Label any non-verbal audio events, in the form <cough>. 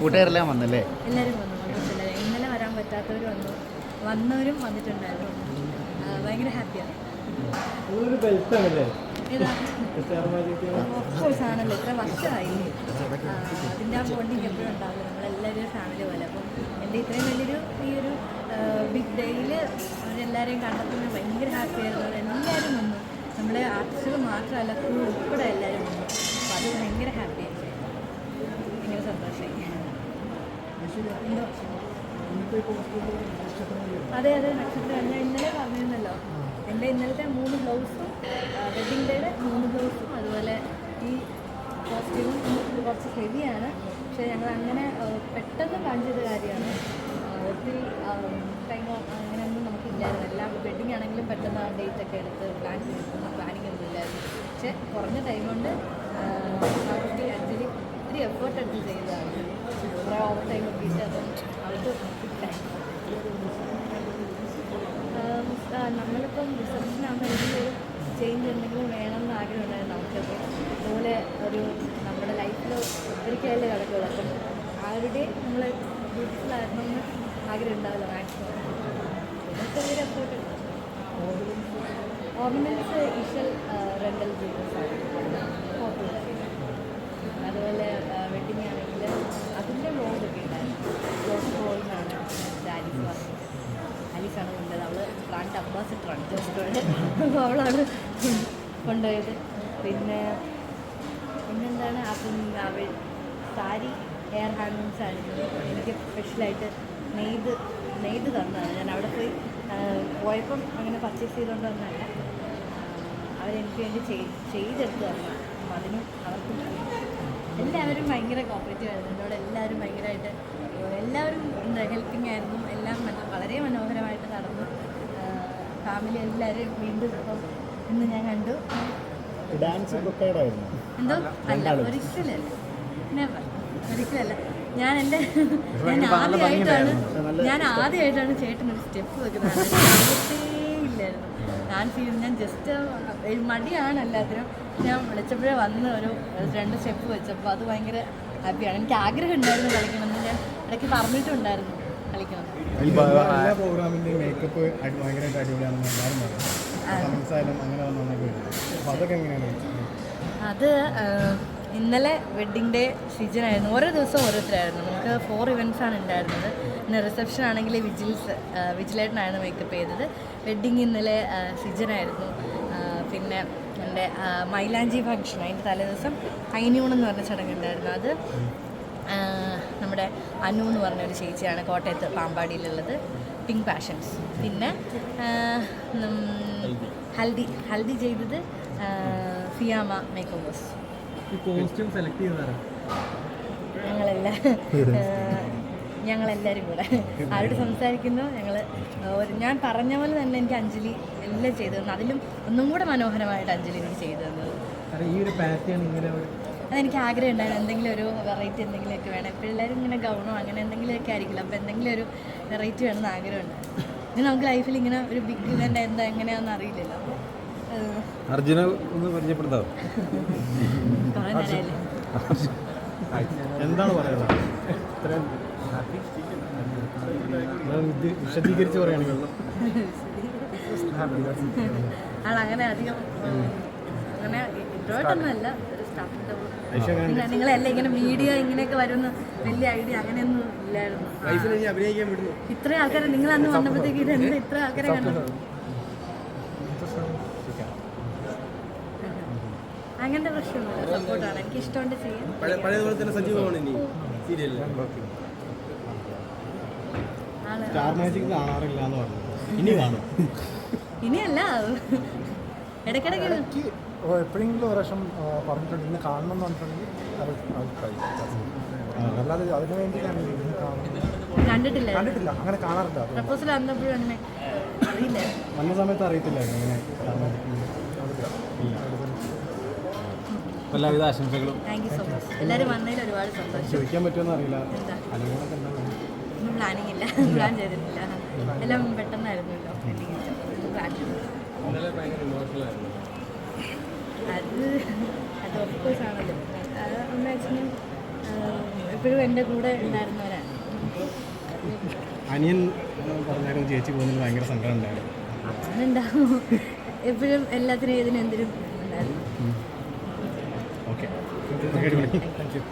കൂട്ടുകാരെല്ലാം വന്നല്ലേ? എല്ലാവരും വന്നു. ഇന്നലെ വരാൻ പറ്റാത്തവർ വന്നു. വന്നവരും വന്നിട്ടുണ്ടായിരുന്നു. ഭയങ്കര ഹാപ്പിയാണ് ഇത്ര വർഷമായി. അതിന്റെ ആ ബോണ്ടിങ് എപ്പോഴും ഉണ്ടാവില്ല നമ്മളെല്ലാവരും ഫാമിലി പോലെ. അപ്പം എന്റെ ഇത്രയും വലിയൊരു ഈ ഒരു ബിഗ് ഡേയിൽ അവരെല്ലാവരെയും കണ്ടെത്തുന്നത് ഭയങ്കര ഹാപ്പിയായിരുന്നു. എല്ലാവരും വന്നു. നമ്മുടെ ആർട്ടിസ്റ്റുകൾ മാത്രമല്ല ക്രൂ ഉൾപ്പെടെ എല്ലാവരും വന്നു. അപ്പോൾ അത് ഭയങ്കര ഹാപ്പി ആയി ഭയങ്കര സന്തോഷമായി എന്തോ അതെ അതെ നക്ഷത്രം ഞാൻ ഇന്നലെ പറഞ്ഞിരുന്നല്ലോ എന്റെ ഇന്നലത്തെ മൂന്ന് ബ്ലൗസും വെഡിങ് ഡേയുടെ മൂന്ന് ബ്ലൗസും അതുപോലെ ഈ കോസ്റ്റ്യൂമും കുറച്ച് ഹെവിയാണ് പക്ഷേ ഞങ്ങൾ അങ്ങനെ പെട്ടെന്ന് പെട്ടെന്ന് കാണിച്ചത് കാര്യമാണ് ഒത്തിരി ടൈം അങ്ങനെയൊന്നും നമുക്കില്ലായിരുന്നു എല്ലാ വെഡിങ് ആണെങ്കിലും പെട്ടെന്ന് ആ ഡേറ്റ് ഒക്കെ എടുത്ത് പ്ലാൻ ചെയ്തിരുന്നു പ്ലാനിങ് ഒന്നും ഇല്ലായിരുന്നു പക്ഷേ കുറഞ്ഞ ടൈം കൊണ്ട് ആക്ച്വലി ഒത്തിരി എഫേർട്ട് എടുത്ത് ചെയ്തതാണ്. അവർക്ക് നമ്മളിപ്പം എന്തെങ്കിലും ഒരു ചേഞ്ച് എന്തെങ്കിലും വേണമെന്ന് ആഗ്രഹമുണ്ടായിരുന്നു നമുക്കപ്പോൾ അതുപോലെ ഒരു നമ്മുടെ ലൈഫിൽ ഒരിക്കലല്ലേ കിടക്കുള്ളൂ അപ്പം ആരുടെ നമ്മൾ ബ്യൂട്ടിഫുള്ളായിരുന്നു എന്ന് ആഗ്രഹം ഉണ്ടാവില്ല മാക്സിമം ഇതൊക്കെ ഒരു എഫേർട്ട് ഓർണമെന്റ്സ് ഇഷൽ റെന്റൽ ഫോട്ടോ അതുപോലെ അപ്പോൾ അവളാണ് കൊണ്ടുപോയത്. പിന്നെ പിന്നെന്താണ്? അപ്പം അവൾ സാരി ഹെയർ ഹാൻഡ്ലൂം ആയിരുന്നു. എനിക്ക് സ്പെഷ്യലായിട്ട് നെയ്ത് നെയ്ത് തന്നതാണ്. ഞാൻ അവിടെ പോയി പോയപ്പം അങ്ങനെ പർച്ചേസ് ചെയ്തുകൊണ്ട് വന്നതല്ല. അവരെനിക്ക് വേണ്ടി ചെയ് ചെയ്തെടുത്ത് തന്നു അപ്പം അതിനും അവർക്കും എല്ലാവരും ഭയങ്കര കോപ്പറേറ്റീവ് ആയിരുന്നു. എന്നോട് എല്ലാവരും ഭയങ്കരമായിട്ട് എല്ലാവരും എന്താ ഹെൽപ്പിംഗ് ആയിരുന്നു. എല്ലാം വളരെ മനോഹരമായിട്ട് നടന്നു. ഫാമിലി എല്ലാവരും വീണ്ടും ഇപ്പം ഇന്ന് ഞാൻ കണ്ടു. ഡാൻസ് എന്തോ? അല്ല ഒരിക്കലല്ല. നെവർ ഒരിക്കലല്ല. ഞാൻ എന്റെ ഞാൻ ആദ്യമായിട്ടാണ് ഞാൻ ആദ്യമായിട്ടാണ് ചേട്ടൻ ഒരു സ്റ്റെപ്പ് വെക്കുന്നത്. <laughs> ഇല്ലായിരുന്നു. ഞാൻ ഫീൽ ഞാൻ ജസ്റ്റ് മടിയാണ് എല്ലാത്തിനും. ഞാൻ വിളിച്ചപ്പോഴേ വന്ന് ഒരു രണ്ട് സ്റ്റെപ്പ് വെച്ചപ്പോൾ അത് ഭയങ്കര ഹാപ്പിയാണ് എനിക്ക് ആഗ്രഹം ഉണ്ടായിരുന്നു കളിക്കണമെന്ന്. ഞാൻ ഇടയ്ക്ക് പറഞ്ഞിട്ടുണ്ടായിരുന്നു. എല്ലാ പ്രോഗ്രാമിന്റെയും മേക്കപ്പ് ഭയങ്കരമായിട്ട് അടിപൊളിയാണെന്ന് എല്ലാവരും പറയും. അങ്ങനെ അതൊക്കെ എങ്ങനെയാണ് അത് ഇന്നലെ വെഡിങ് ഡേ സീസണായിരുന്നു ഓരോ ദിവസവും ഓരോരുത്തരായിരുന്നു. നമുക്ക് ഫോർ ഇവന്റ്സ് ആണ് ഉണ്ടായിരുന്നത്. ഇന്ന് റിസപ്ഷൻ ആണെങ്കിൽ വിജിൽസ് വിജിലേട്ടനായിരുന്നു മേക്കപ്പ് ചെയ്തത്. വെഡ്ഡിങ് ഇന്നലെ സീസണായിരുന്നു പിന്നെ എന്റെ മൈലാഞ്ചി ഫംഗ്ഷൻ അതിന്റെ തലേദിവസം ഹൈന്യൂൺ എന്ന് പറഞ്ഞ ചടങ്ങുണ്ടായിരുന്നു അത്. നമ്മുടെ അനു എന്ന് പറഞ്ഞ ഒരു ചേച്ചിയാണ് കോട്ടയത്ത് പാമ്പാടിയിലുള്ളത്. പിങ്ക് പാഷൻസ് പിന്നെ ഹൽദി ഹൽദി ചെയ്തത് Fiama makeovers costume select ഞങ്ങളെല്ലാം ഞങ്ങളെല്ലാവരും കൂടെ. ആരോട് സംസാരിക്കുന്നു? ഞങ്ങൾ ഒരു ഞാൻ പറഞ്ഞ പോലെ തന്നെ എനിക്ക് അഞ്ജലി എല്ലാം ചെയ്തു തന്നു. അതിലും ഒന്നും കൂടെ മനോഹരമായിട്ട് അഞ്ജലി എനിക്ക് ചെയ്തു തന്നത്. കാരണം ഈ ഒരു പാറ്റേൺ ഇങ്ങനെ ഒരു അതെനിക്ക് ആഗ്രഹം ഉണ്ടായിരുന്നു എന്തെങ്കിലും ഒരു വെറൈറ്റി എന്തെങ്കിലുമൊക്കെ വേണം എല്ലാവരും ഇങ്ങനെ ഗൗണോ അങ്ങനെ എന്തെങ്കിലുമൊക്കെ ആയിരിക്കില്ല? അപ്പോൾ എന്തെങ്കിലും ഒരു വെറൈറ്റി വേണമെന്ന് ആഗ്രഹമുണ്ട് ഇനി നമുക്ക് ലൈഫിൽ ഇങ്ങനെ ഒരു ബിഗ് ഇവന്റ് എന്താ എങ്ങനെയാണെന്ന് അറിയില്ലല്ലോ. അർജുന ഒന്ന് പരിചയപ്പെടുത്താവോ? നേരമല്ലേ എന്താണ് പറയുന്നത് വിശദീകരിച്ച് പറയുകയാണെങ്കിൽ അങ്ങനെ അധികം അങ്ങനെ ഇൻട്രോട്ടൊന്നും അല്ല സ്റ്റാഫിന്റെ നിങ്ങൾ നിങ്ങളെല്ലാം ഇങ്ങനെ വീഡിയോ ഇങ്ങനെയൊക്കെ വരുന്ന വലിയ ഐഡിയ അങ്ങനെയൊന്നും ഇല്ലായിരുന്നു. ആ. അഭിനയിക്കാൻ വിടുന്നു. ഇത്രയും ആൾക്കാരെ നിങ്ങൾ അന്ന് വന്നപ്പോഴത്തേക്ക് ഇത് എന്താ ഇത്ര ആൾക്കാരെ കണ്ടു? അങ്ങനത്തെ പ്രശ്നമൊന്നുമില്ല. സപ്പോർട്ടാണ് എനിക്ക് ഇഷ്ടമുണ്ട് ചെയ്യാൻ. ഇനിയല്ല. ഇടയ്ക്കിടയ്ക്ക് എപ്പോഴെങ്കിലും ഒരു പ്രാവശ്യം പറഞ്ഞിട്ടുണ്ട്. ഇന്ന് കാണണം എന്ന് പറഞ്ഞിട്ടുണ്ടെങ്കിൽ. അല്ലാതെ അതിനു വേണ്ടി ഞാൻ കണ്ടിട്ടില്ല. കണ്ടിട്ടില്ല. അങ്ങനെ കാണാറില്ല പ്രപ്പോസൽ വന്നപ്പോഴും വന്ന സമയത്ത് അറിയത്തില്ലായിരുന്നു അങ്ങനെ എല്ലാവിധ ആശംസകളും. താങ്ക് യു സോ മച്ച് എല്ലാവരും വന്നതിൽ ഒരുപാട് സന്തോഷം. ചോദിക്കാൻ പറ്റുമെന്ന് അറിയില്ല. ഒന്നും പ്ലാനിങ് ഇല്ല. പ്ലാൻ ചെയ്തിട്ടില്ല. എല്ലാം പെട്ടെന്നായിരുന്നല്ലോ. പ്ലാൻ ഇന്നലെ ഭയങ്കര ഇമോഷണൽ ആയിരുന്നു അത് അത് ഓഫ്കോഴ്സ് ആണല്ലോ. അത് വെച്ചാൽ എപ്പോഴും എന്റെ കൂടെ ഉണ്ടായിരുന്നവരാണ്. അനിയൻ പറഞ്ഞാലും ചേച്ചി പോകുന്നതിൽ ഭയങ്കര സങ്കടം ഉണ്ടായിരുന്നു. അച്ഛനുണ്ടാവും എപ്പോഴും എല്ലാത്തിനും ഏതിനും എന്തിനും ഉണ്ടായിരുന്നു. ഓക്കെ. Thank you